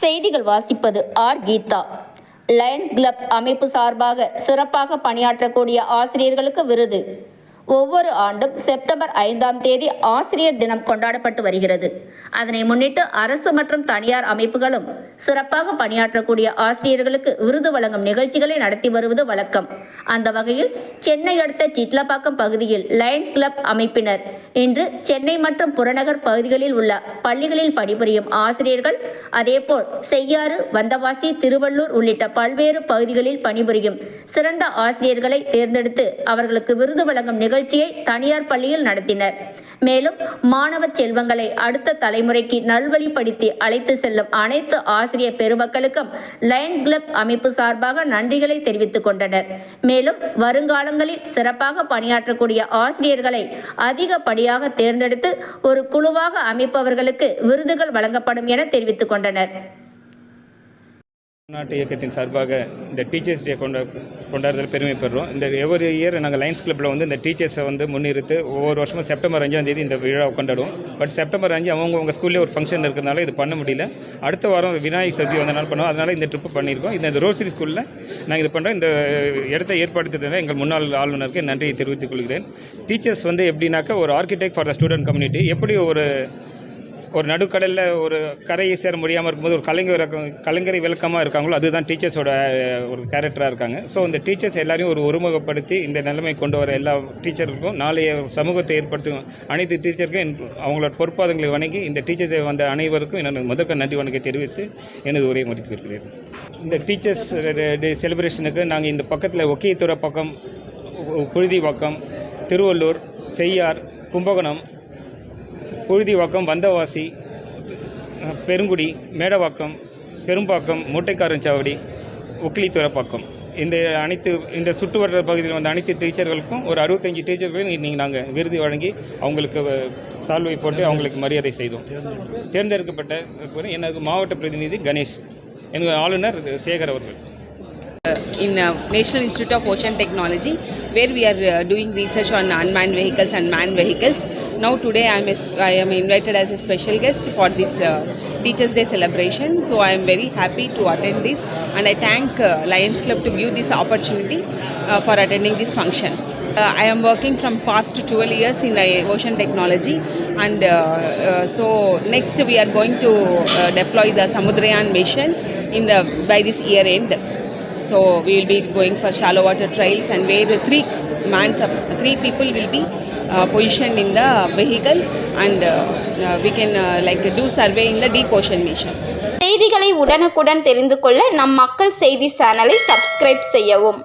செய்திகள் வாசிப்பது R. Geetha. Lions club அமைப்பு சார்பாக சிறப்பாக பணியாற்றக்கூடிய ஆசிரியர்களுக்கு விருது. ஒவ்வொரு ஆண்டும் செப்டம்பர் ஐந்தாம் தேதி ஆசிரியர் தினம் கொண்டாடப்பட்டு வருகிறது. அதனை முன்னிட்டு அரசு மற்றும் தனியார் அமைப்புகளும் சிறப்பாக பணியாற்றக்கூடிய ஆசிரியர்களுக்கு விருது வழங்கும் நிகழ்ச்சிகளை நடத்தி வருவது வழக்கம். அந்த வகையில் சென்னை அடுத்த சிட்லப்பாக்கம் பகுதியில் லயன்ஸ் கிளப் அமைப்பினர் இன்று சென்னை மற்றும் புறநகர் பகுதிகளில் உள்ள பள்ளிகளில் பணிபுரியும் ஆசிரியர்கள் அதேபோல் செய்யாறு வந்தவாசி திருவள்ளூர் உள்ளிட்ட பல்வேறு பகுதிகளில் பணிபுரியும் சிறந்த ஆசிரியர்களை தேர்ந்தெடுத்து அவர்களுக்கு விருது வழங்கும் நிகழ்ச்சி நிகழ்ச்சியை தனியார் பள்ளியில் நடத்தினர். மேலும் மாணவ செல்வங்களை அடுத்த தலைமுறைக்கு நல்வழிப்படுத்தி அழைத்து செல்லும் அனைத்து ஆசிரியர் பெருமக்களுக்கும் லயன்ஸ் கிளப் அமைப்பு சார்பாக நன்றிகளை தெரிவித்துக் கொண்டனர். மேலும் வருங்காலங்களில் சிறப்பாக பணியாற்றக்கூடிய ஆசிரியர்களை அதிகப்படியாக தேர்ந்தெடுத்து ஒரு குழுவாக அமைப்பவர்களுக்கு விருதுகள் வழங்கப்படும் என தெரிவித்துக் கொண்டனர். நாட்டு இயக்கத்தின் சார்பாக இந்த டீச்சர்ஸ் டே கொண்டா கொண்டாடுறது பெருமை பெறுறோம். இந்த எவ்வொரு இயர் நாங்கள் லைன்ஸ் கிளப்பில் வந்து இந்த டீச்சர்ஸை வந்து முன்னிறுத்து ஒவ்வொரு வருஷமும் செப்டம்பர் அஞ்சாம் தேதி இந்த விழாவை கொண்டாடுவோம். பட் செப்டம்பர் அஞ்சு அவங்க உங்கள் ஸ்கூல்லேயே ஒரு ஃபங்க்ஷன் இருக்கிறதுனால இது பண்ண முடியல. அடுத்த வாரம் விநாயகர் சதுர்த்தி வந்தனால பண்ணுவோம்? அதனால் இந்த ட்ரிப்பு பண்ணியிருக்கோம். இந்த ரோசரி ஸ்கூலில் நாங்கள் இது பண்ணுறோம் இந்த இடத்தை ஏற்படுத்துறதுல எங்கள் முன்னாள் ஆளுநருக்கு நன்றியை தெரிவித்துக் கொள்கிறேன். டீச்சர்ஸ் வந்து எப்படின்னாக்கா ஒரு architect for the student community எப்படி ஒரு ஒரு நடுக்கடலில் ஒரு கரையை சேர முடியாமல் இருக்கும்போது ஒரு கலைஞர் விளக்கம் கலைஞரை விளக்கமாக இருக்காங்களோ அதுதான் டீச்சர்ஸோட ஒரு கேரக்டராக இருக்காங்க. ஸோ இந்த டீச்சர்ஸ் எல்லாரையும் ஒரு ஒருமுகப்படுத்தி இந்த நிலைமை கொண்டு வர எல்லா டீச்சருக்கும் நாளைய சமூகத்தை ஏற்படுத்தும் அனைத்து டீச்சருக்கும் அவங்களோட பொறுப்பாதங்களை வணங்கி இந்த டீச்சர்ஸை வந்த அனைவருக்கும் என்னோட முதற்க நன்றி வணக்கத்தை தெரிவித்து எனது உரையை முடித்து வருகிறேன் இந்த டீச்சர்ஸ் டே செலிப்ரேஷனுக்கு நாங்கள் இந்த பக்கத்தில் ஒக்கியத்துறை பக்கம் புழுதி பக்கம் திருவள்ளூர் செய்யார் கும்பகோணம் புழுதிவாக்கம் வந்தவாசி பெருங்குடி மேடவாக்கம் பெரும்பாக்கம் மூட்டைக்காரன் சாவடி உக்கிலித்துறைப்பாக்கம் இந்த அனைத்து இந்த சுற்று வட்டார பகுதியில் வந்த அனைத்து டீச்சர்களுக்கும் ஒரு அறுபத்தஞ்சு டீச்சர்களுக்கு இன்றைக்கி நாங்கள் விருது வழங்கி அவங்களுக்கு சால்வை போட்டு அவங்களுக்கு மரியாதை செய்தோம். தேர்ந்தெடுக்கப்பட்ட எனது மாவட்ட பிரதிநிதி கணேஷ் எனது ஆளுநர் சேகர் அவர்கள். In uh, National Institute of Ocean Technology, where we are uh, doing research on unmanned vehicles and manned vehicles. Now today I am, am invited as a special guest for this uh, Teachers Day celebration. So I am very happy to attend this and I thank uh, Lions Club to give this opportunity uh, for attending this function. Uh, I am working from past 12 years in the ocean technology and uh, uh, so next we are going to uh, deploy the Samudrayan mission in the by this year end. So we will be going for shallow water trials and where three mans three people will be positioned in the vehicle and uh, uh, we can uh, like do survey in the deep ocean mission. செய்திகளை உடனுக்குடன் தெரிந்து கொள்ள நம் மக்கள் செய்தி சேனலை subscribe செய்யவும்